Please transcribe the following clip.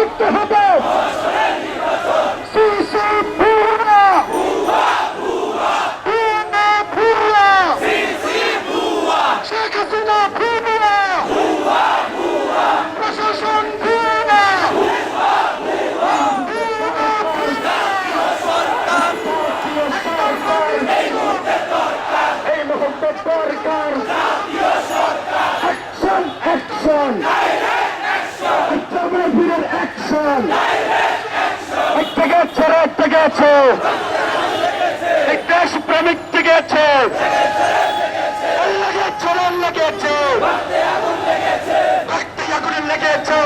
করতে হবে। শেখ হাসিনা অ্যাকশন এক থেকে আছে এক থেকে আছে এক দেশ প্রেমিক থেকে আছে লেগেছে লেগেছে লেগেছে